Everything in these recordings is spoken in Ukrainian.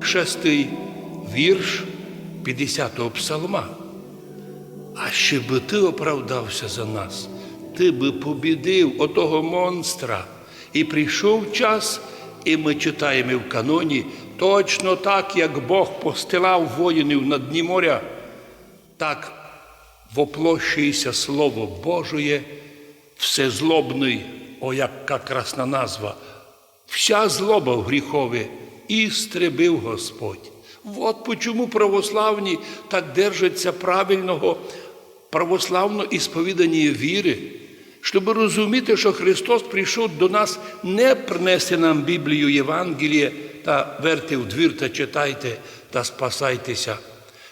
шестий вірш 50-го псалма. А ще би ти оправдався за нас, ти би побідив отого монстра. І прийшов час, і ми читаємо в каноні точно так, як Бог постилав воїнів на дні моря, так воплощується Слово Божоє, всезлобний, о, яка красна назва, вся злоба в гріхові і стрибив Господь. От почому православні так держаться правильного православно ісповідання віри, щоб розуміти, що Христос прийшов до нас не принести нам Біблію Євангеліє та верте в двір та читайте та спасайтеся.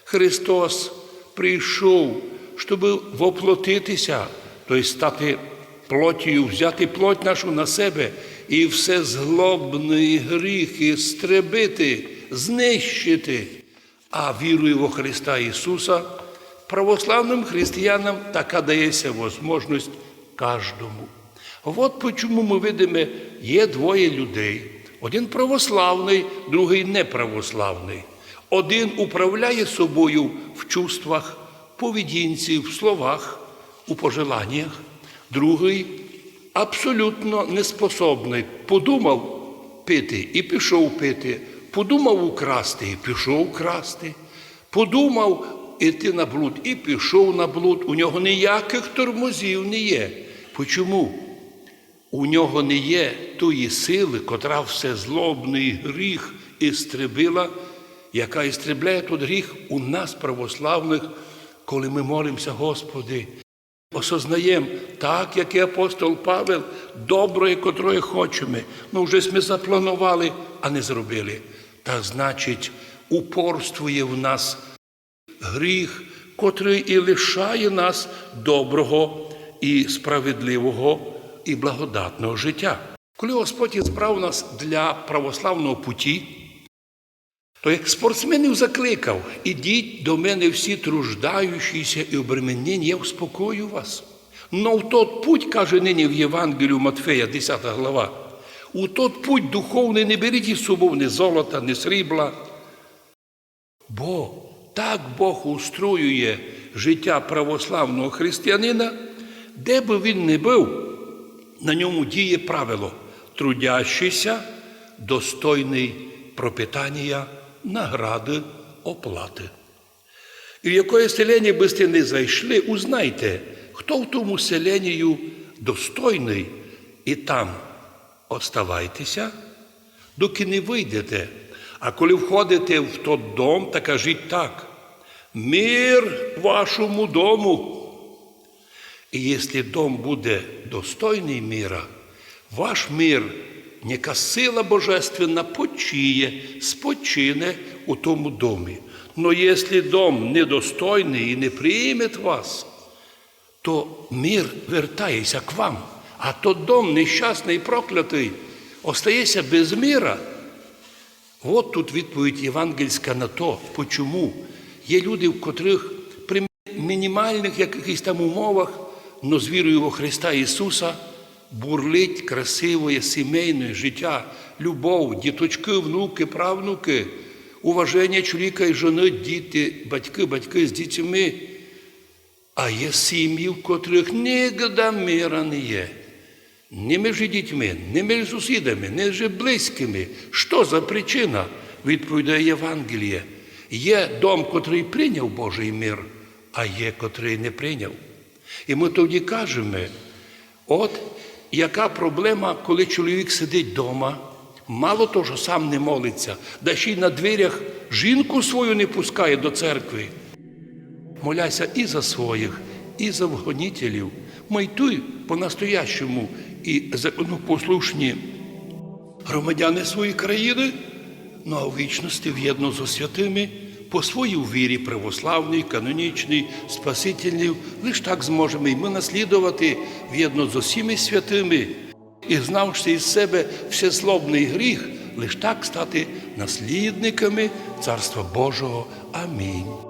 Христос прийшов, щоб воплотитися, тобто стати плотію, взяти плоть нашу на себе і все злобні гріхи стребити, знищити. А вірую во Христа Ісуса, православним християнам така дається можливість кожному. От почому ми видимо, є двоє людей. Один православний, другий неправославний. Один управляє собою в чувствах, поведінці, в словах, у пожеланнях, другий абсолютно неспособний. Подумав пити і пішов пити, подумав украсти і пішов красти, подумав іти на блуд і пішов на блуд. У нього ніяких тормозів не є. Почому? У нього не є тої сили, котра все злобний гріх істребила, яка істребляє тут гріх у нас, православних, коли ми молимося, Господи. Осознаємо, так, як і апостол Павел, доброе, котре хочемо. Ну, вже ми запланували, а не зробили. Та значить, упорствує в нас гріх, котрий і лишає нас доброго і справедливого і благодатного життя. Коли Господь збрав нас для православного путі, то як спортсменів закликав, ідіть до мене всі труждаючіся і обременені, я успокою вас. Но в тот путь, каже нині в Євангелію Матфея, 10 глава, у тот путь духовний не беріть із собою ні золота, ні срібла. Бо так Бог устроює життя православного християнина, де би він не був, на ньому діє правило трудящийся, достойний пропитання, награди, оплати. І в якое селення би сте не зайшли, узнайте, хто в тому селенію достойний, і там оставайтеся, доки не вийдете. А коли входите в той дом, та кажіть так, мир вашому дому. І якщо дом буде достойний міра, ваш мир, яка сила божественна почіє, спочине у тому домі. Но якщо дом недостойний і не прийме вас, то мир вертається к вам, а то дом нещасний, проклятий, остається без міра. От тут відповідь євангельська на то, почому є люди, в котрих при мінімальних якихось там умовах, но з вірою во Христа Ісуса бурлить красиве сімейне життя, любов, діточки, внуки, правнуки, уваження чоловіка і жони, діти, батьки, батьки з дітьми. А є сім'ї, в котрих нігде мира не є. Ні між дітьми, ні між сусідами, ні між близькими. Що за причина? Відповідає Євангеліє. Є дом, котрий прийняв Божий мир, а є, котрий не прийняв. І ми тоді кажемо, от яка проблема, коли чоловік сидить вдома, мало того, що сам не молиться, да ще й на дверях жінку свою не пускає до церкви. Моляся і за своїх, і за вгонітелів. Майтуй по-настоящому і законопослушні громадяни своєї країни, ну а в вічності в'єдно з святими по своїй вірі православній, канонічній, спасительній, лише так зможемо і ми наслідувати в'єдно з усіми святими і знавши із себе всеслобний гріх, лише так стати наслідниками Царства Божого. Амінь.